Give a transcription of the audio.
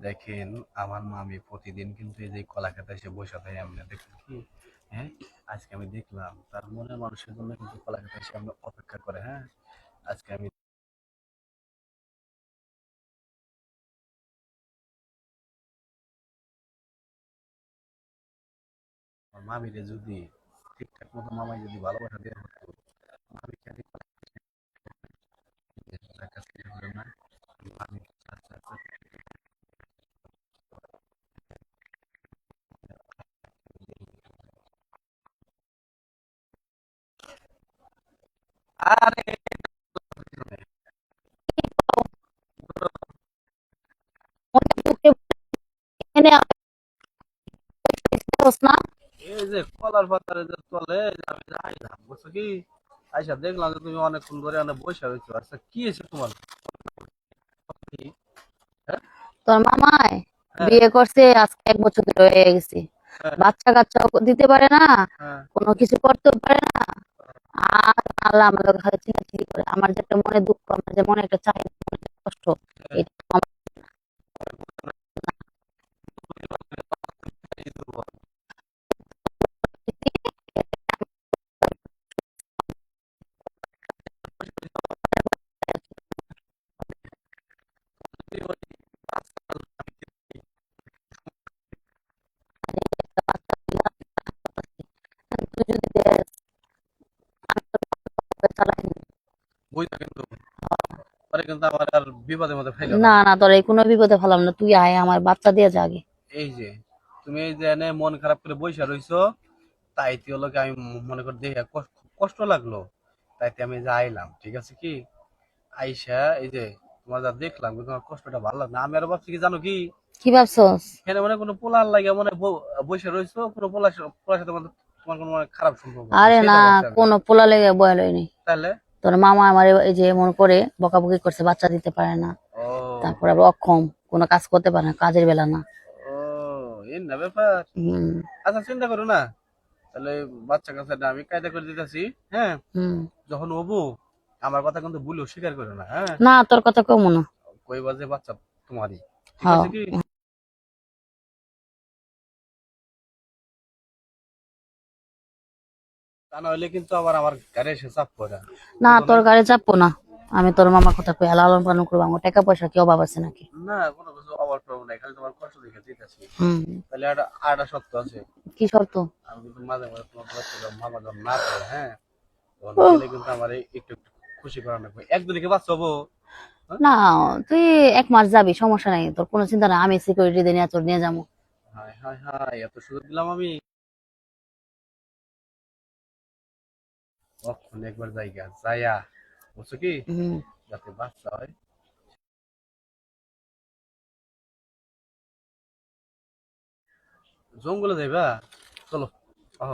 দেখেন, আমার মামি প্রতিদিন কিন্তু এই যে কলা খেতে এসে বসে থাকে আমি দেখেন কি? হ্যাঁ? আজকে আমি দেখলাম, তার মনের মানুষের জন্য কিন্তু কলা খেতে এসে আমরা অপেক্ষা করে হ্যাঁ? আজকে আমি আমার মামিরে যদি ঠিকঠাক মতো মামাই যদি ভালোবাসা দিয়ে হতো, মামি কেন কলা খেতে তার কাছে কি হলো না মামি আচ্ছা আচ্ছা আরে এখানে না এই যে কলার পাতারে যে চলে আমি আইলাম বুঝছ কি আইসা দেখলাম যে তুমি অনেকক্ষণ ধরে অনেক বসে হয়েছো আচ্ছা কি হয়েছে তোমার কি? তোর মামায় হ্যাঁ। বিয়ে করছে আজকে এক বছর ধরে হয়ে গেছে হ্যাঁ। বাচ্চা কাচ্চা দিতে পারে না হ্যাঁ কোনো কিছু করতেও পারে না আর আল্লাহ আমার লোক চিনাচিনি করে আমার যে একটা মনে দুঃখ, আমার যে মনে একটা চাহিদা মনে একটা কষ্ট এটা আমার তুই যদি দেস, আমি তোর বাবাকে চালাই নিবো। বইটা কিন্তু পরে কিন্তু আমার আর বিপদের মধ্যে ফেলে না না তোর এই কোনো বিপদে ফেলাম না। তুই আয় আমার বাচ্চা দিয়ে যা আগে। এই যে তুমি এই যে এনে মন খারাপ করে বসে রইছো তাইতে হলো কি আমি মনে করি দেখে কষ্ট লাগল। তাইতে আমি যে আইলাম ঠিক আছে কি? আইসা এই যে তোমার যা দেখলাম কিন্তু আমার কষ্টটা ভালো লাগল না। আমি আরও ভাবছি কি জানো কি? কি ভাবছস? এখানে মানে কোনো পোলার লাগে মানে বসে রইছো কোনো পোলার পোলার সাথে তোমার কোনো খারাপ সম্পর্ক আরে না কোনো পোলা লেগে তাহলে? তোর মামা আমার এই যে এমন করে বকাবকি করছে বাচ্চা দিতে পারে না। তারপর আবার অক্ষম কোনো কাজ করতে পারে না কাজের বেলা না। ও এই না ব্যাপার। হুম। আচ্ছা চিন্তা করো না। তাহলে বাচ্চা কাচ্চাটা আমি কায়দা করে দিতেছি হ্যাঁ? যখন হব আমার কথা কিন্তু ভুলেও স্বীকার করো না হ্যাঁ? না তোর কথা কমো না। কইবা যে বাচ্চা তোমারই। তা না কিন্তু আবার আমার গাড়ি এসে চাপ করে না। তোর গাড়ি চাপবো না। আমি তোর মামার কথা কই লালন পালন করব। আমার টাকা পয়সা কি অভাব আছে নাকি? না কোনো কিছু অভাব খালি তোমার কষ্ট দেখে দিতেছি। তাহলে সত্য আছে। কি শর্ত? আমি কিন্তু মাঝে মাঝে তোমার যখন মামা যখন না করে হ্যাঁ তখন কিন্তু আমার একটু খুশি করানো একদিনকে হব না তুই এক মাস যাবি সমস্যা নাই তোর কোনো চিন্তা নাই। আমি সিকিউরিটি দিয়ে নিয়ে তোর নিয়ে যাব। হাই হাই হাই এত সুযোগ দিলাম আমি। কখন একবার জায়গা যায়া বুঝছ কি যাতে বাচ্চা হয় জঙ্গলে যাইবা চলো আহ